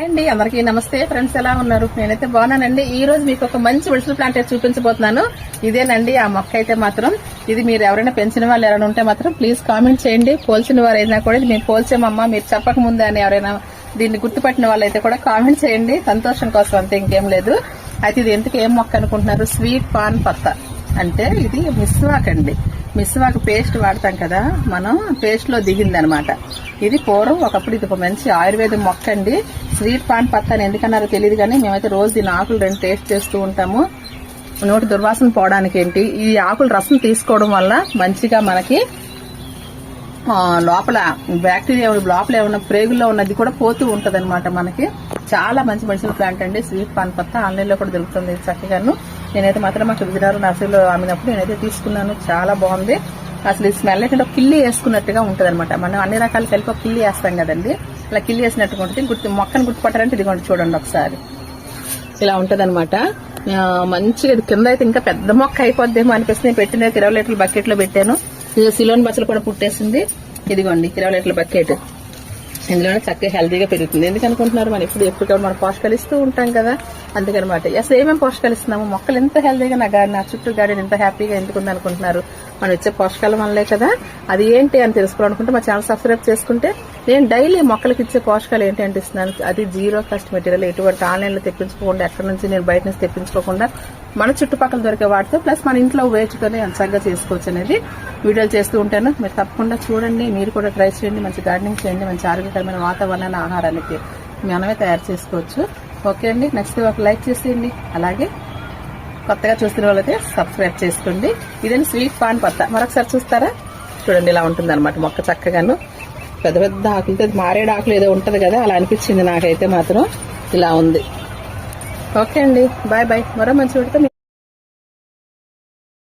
అండి అందరికీ నమస్తే. ఫ్రెండ్స్ ఎలా ఉన్నారు? నేనైతే బాగున్నానండి. ఈ రోజు మీకు ఒక మంచి వెజిటల్ ప్లాంట్ అయితే చూపించబోతున్నాను. ఇదేనండి ఆ మొక్క అయితే మాత్రం. ఇది మీరు ఎవరైనా పెంచిన వాళ్ళు ఎవరైనా ఉంటే మాత్రం ప్లీజ్ కామెంట్ చేయండి. పోల్చిన వారు అయినా కూడా ఇది మేము పోల్చామమ్మా మీరు చెప్పక ముందే అని ఎవరైనా దీన్ని గుర్తుపట్టిన వాళ్ళైతే కూడా కామెంట్ చేయండి. సంతోషం కోసం అంతే ఇంకేం లేదు. అయితే ఇది ఎందుకు ఏం మొక్క అనుకుంటున్నారు? స్వీట్ పాన్ పత్తా అంటే ఇది మిస్వాక్ అండి. మిస్వాక్ పేస్ట్ వాడతాం కదా మనం పేస్ట్లో దిగిందనమాట. దిగింది అనమాట ఇది పూర్వం ఒకప్పుడు ఇది ఒక మంచి ఆయుర్వేదం మొక్క అండి స్వీట్ పాన్ పత్తా అని ఎందుకన్నారో తెలియదు కానీ మేమైతే రోజు దీని ఆకులు రెండు టేస్ట్ చేస్తూ ఉంటాము. నోటి దుర్వాసన పోవడానికి ఏంటి? ఈ ఆకుల రసం తీసుకోవడం వల్ల మంచిగా మనకి లోపల బ్యాక్టీరియా లోపల ఏమన్నా ప్రేగుల్లో ఉన్నది కూడా పోతూ ఉంటది మనకి. చాలా మంచి మెడిసిన్ ప్లాంట్ అండి. స్వీట్ పాన్ పత్త ఆన్లైన్లో కూడా దొరుకుతుంది చక్కగాను. నేనైతే మాత్రం మాకు విజయనగరం నర్సరీలో అమ్మినప్పుడు నేనైతే తీసుకున్నాను. చాలా బాగుంది. అసలు ఈ స్మెల్ అయితే ఒక కిల్లి వేసుకున్నట్టుగా ఉంటుంది అనమాట మనం అన్ని రకాలు కలిపి ఒక కిల్లి వేస్తాం కదండి. అలా కిల్లి వేసినట్టుగా ఉంటుంది. గుర్తు మొక్కను గుర్తుపట్టారంటే ఇదిగోండి చూడండి ఒకసారి. ఇలా ఉంటది అనమాట మంచిగా ఇది కింద అయితే ఇంకా పెద్ద మొక్క అయిపోద్దేమో అనిపిస్తుంది. నేను పెట్టిన ఇరవై లీటర్ల బకెట్లో పెట్టాను సిలోన్ బచ్చలు కూడా పుట్టేసింది. ఇదిగోండి ఇరవై లీటర్ల బకెట్. ఇందులోనే చక్కగా హెల్తీగా పెరుగుతుంది. ఎందుకనుకుంటున్నారు మనం ఇప్పుడు ఎప్పుడు మనం పోషకాలు ఇస్తూ ఉంటాం కదా? అందుకనమాట. అసలు ఏమేమి పోషకాలు ఇస్తున్నాము మొక్కలు ఎంత హెల్తీగా నా గార్డెన్ నా చుట్టూ గార్డెన్ ఎంత హ్యాపీగా ఎందుకుంది అనుకుంటున్నారు? మనం ఇచ్చే పోషకాల వల్లే కదా? అది ఏంటి అని తెలుసుకోవాలనుకుంటే మా ఛానల్ సబ్స్క్రైబ్ చేసుకుంటే నేను డైలీ మొక్కలకి ఇచ్చే పోషకాలు ఏంటి అంటే ఇస్తున్నాను అది జీరో కాస్ట్ మెటీరియల్. ఎటువంటి ఆన్లైన్లో తెప్పించుకోకుండా ఎక్కడి నుంచి నేను బయట నుంచి తెప్పించుకోకుండా మన చుట్టుపక్కల దొరికే వాటితో ప్లస్ మన ఇంట్లో వేచుకొని చక్కగా చేసుకోవచ్చు అనేది వీడియోలు చేస్తూ ఉంటాను. మీరు తప్పకుండా చూడండి మీరు కూడా ట్రై చేయండి. మంచి గార్డెనింగ్ చేయండి. మంచి ఆరోగ్యకరమైన వాతావరణాన్ని ఆహారానికి మనమే తయారు చేసుకోవచ్చు. ఓకే అండి. నెక్స్ట్ ఒక లైక్ చేసేయండి. అలాగే కొత్తగా చూస్తున్న వాళ్ళైతే సబ్స్క్రైబ్ చేసుకోండి. ఇదండి స్వీట్ పాన్ పత్త. మరొకసారి చూస్తారా? చూడండి ఇలా ఉంటుంది అనమాట మొక్క చక్కగాను. పెద్ద పెద్ద ఆకులతో మారేడు ఆకులు ఏదో ఉంటది కదా అలా అనిపించింది నాకైతే మాత్రం. ఇలా ఉంది. ఓకే అండి. Bye bye. మరో మంచి వీడితో